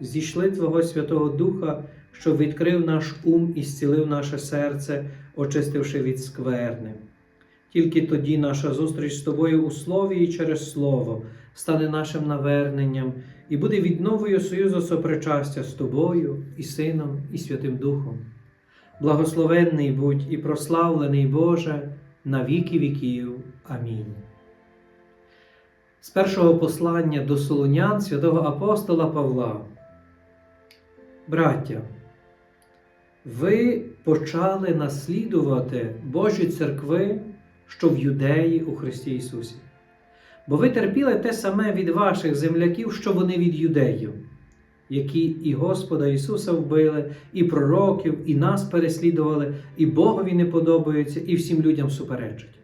зійшли Твого Святого Духа, що відкрив наш ум і зцілив наше серце, очистивши від скверни. Тільки тоді наша зустріч з тобою у слові і через слово стане нашим наверненням і буде відновою союзу сопричастя з тобою, і Сином, і Святим Духом. Благословенний будь і прославлений Боже на віки віків. Амінь. З першого послання до Солонян святого апостола Павла. Браття, ви почали наслідувати Божі церкви, що в Юдеї у Христі Ісусі. Бо ви терпіли те саме від ваших земляків, що вони від юдеїв, які і Господа Ісуса вбили, і пророків, і нас переслідували, і Богові не подобаються, і всім людям суперечать.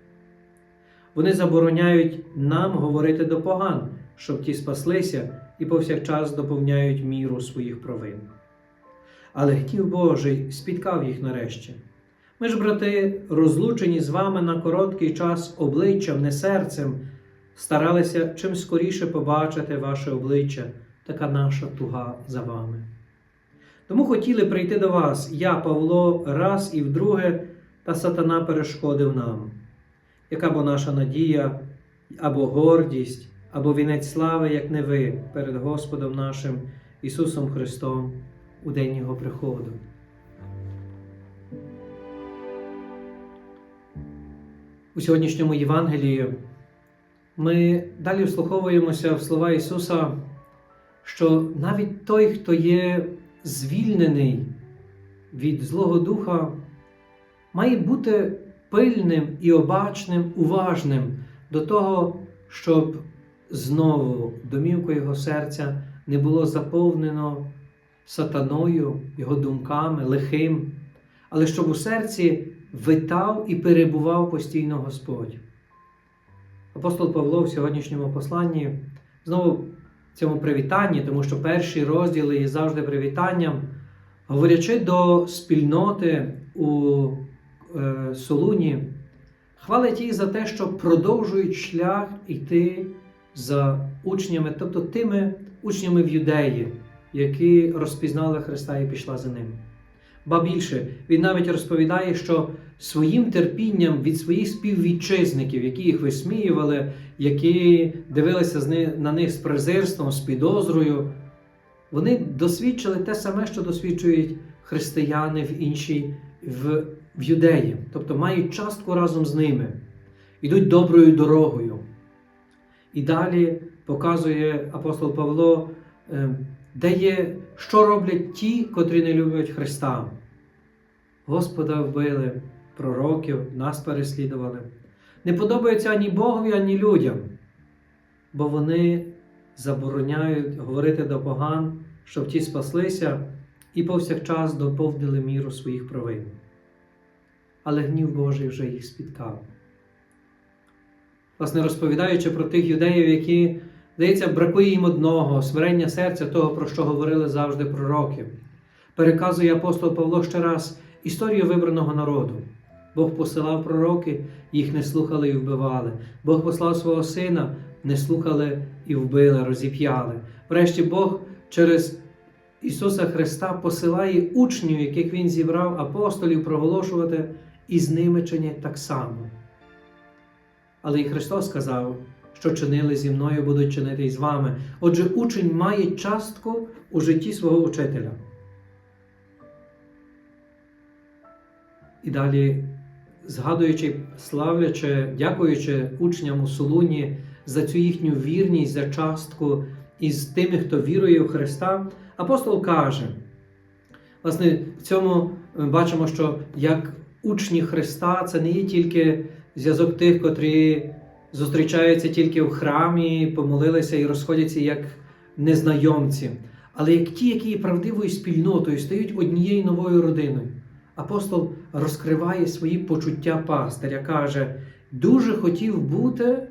Вони забороняють нам говорити до поган, щоб ті спаслися і повсякчас доповняють міру своїх провин. Але гнів Божий спіткав їх нарешті. Ми ж, брати, розлучені з вами на короткий час обличчям, не серцем, старалися чим скоріше побачити ваше обличчя, така наша туга за вами. Тому хотіли прийти до вас, я, Павло, раз і вдруге, та сатана перешкодив нам. Яка бо наша надія, або гордість, або вінець слави, як не ви, перед Господом нашим Ісусом Христом у день Його приходу. У сьогоднішньому Євангелії ми далі вслуховуємося в слова Ісуса, що навіть той, хто є звільнений від Злого Духа, має бути пильним і обачним, уважним до того, щоб знову домівку його серця не було заповнено сатаною, його думками, лихим, але щоб у серці витав і перебував постійно Господь. Апостол Павло в сьогоднішньому посланні знову в цьому привітанні, тому що перші розділи є завжди привітанням, говорячи до спільноти у е, Солуні, хвалить їх за те, що продовжують шлях йти за учнями, тобто тими учнями в юдеї, які розпізнали Христа і пішла за ним. Ба більше, він навіть розповідає, що своїм терпінням від своїх співвітчизників, які їх висміювали, які дивилися на них з презирством, з підозрою, вони досвідчили те саме, що досвідчують християни в іншій в, в юдеї, тобто мають частку разом з ними, йдуть доброю дорогою. І далі показує апостол Павло, де є, що роблять ті, котрі не люблять Христа. Господа вбили, пророків, нас переслідували. Не подобаються ані Богові, ані людям, бо вони забороняють говорити до поган, щоб ті спаслися і повсякчас доповнили міру своїх провин. Але гнів Божий вже їх спіткав. Власне, розповідаючи про тих юдеїв, які, здається, бракує їм одного, смирення серця того, про що говорили завжди пророки, переказує апостол Павло ще раз історію вибраного народу. Бог посилав пророки, їх не слухали і вбивали. Бог послав свого сина, не слухали і вбили, розіп'яли. Врешті Бог через Ісуса Христа посилає учнів, яких Він зібрав апостолів, проголошувати, і з ними чинять так само. Але і Христос сказав, що чинили зі мною, будуть чинити і з вами. Отже, учень має частку у житті свого учителя. І далі, згадуючи, славлячи, дякуючи учням у Солуні за цю їхню вірність, за частку із тими, хто вірує в Христа, апостол каже, власне, в цьому ми бачимо, що як учні Христа це не є тільки зв'язок тих, котрі зустрічаються тільки в храмі, помолилися і розходяться як незнайомці. але як ті, які є правдивою спільнотою, стають однією новою родиною. Апостол розкриває свої почуття пастиря, каже: дуже хотів бути,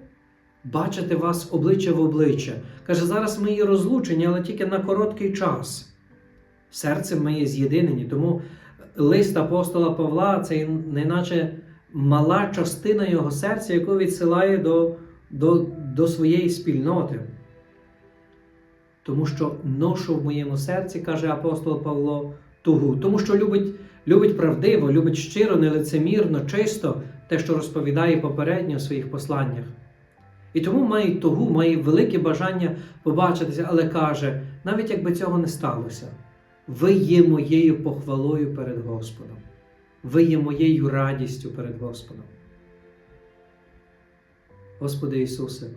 бачити вас обличчя в обличчя. Каже, зараз ми є розлучені, але тільки на короткий час. Серцем ми є з'єдинені. Тому лист апостола Павла це неначе мала частина його серця, яку відсилає до, до, до своєї спільноти. Тому що ношу в моєму серці, каже апостол Павло, тугу, тому що любить, любить правдиво, любить щиро, нелицемірно, чисто те, що розповідає попередньо в своїх посланнях. І тому має тугу, має велике бажання побачитися, але каже, навіть якби цього не сталося, ви є моєю похвалою перед Господом, ви є моєю радістю перед Господом. Господи Ісусе,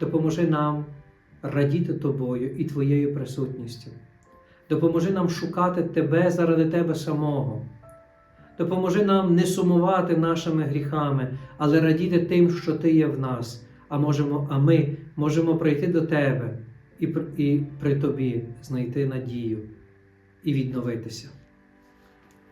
допоможи нам радіти Тобою і Твоєю присутністю. Допоможи нам шукати Тебе заради Тебе самого. Допоможи нам не сумувати нашими гріхами, але радіти тим, що Ти є в нас, а, можемо, а ми можемо прийти до Тебе і, і при Тобі знайти надію і відновитися.